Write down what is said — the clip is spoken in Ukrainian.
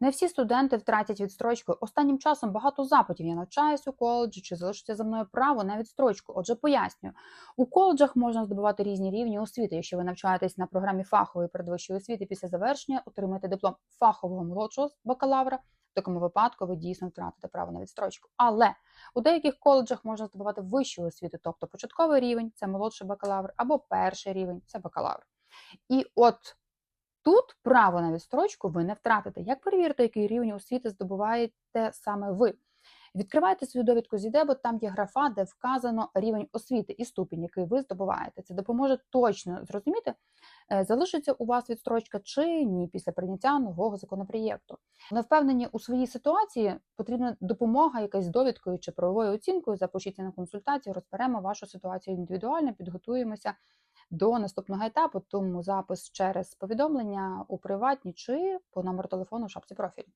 Не всі студенти втратять відстрочку. Останнім часом багато запитів. Я навчаюсь у коледжі чи залишиться за мною право на відстрочку. Отже, пояснюю, у коледжах можна здобувати різні рівні освіти. Якщо ви навчаєтесь на програмі фахової передвищої освіти після завершення, отримаєте диплом фахового молодшого бакалавра. В такому випадку ви дійсно втратите право на відстрочку. Але у деяких коледжах можна здобувати вищу освіту, тобто початковий рівень це молодший бакалавр, або перший рівень це бакалавр. І от тут право на відстрочку ви не втратите. Як перевірити, який рівень освіти здобуваєте саме ви? Відкривайте свою довідку з ІДЕ, бо там є графа, де вказано рівень освіти і ступінь, який ви здобуваєте. Це допоможе точно зрозуміти, е, залишиться у вас відстрочка чи ні після прийняття нового законопроєкту. Не впевнені у своїй ситуації, потрібна допомога, якась довідкою чи правовою оцінкою. Запишіться на консультацію, розберемо вашу ситуацію індивідуально, підготуємося до наступного етапу. Тому запис через повідомлення у приватні чи по номеру телефону в шапці профілю.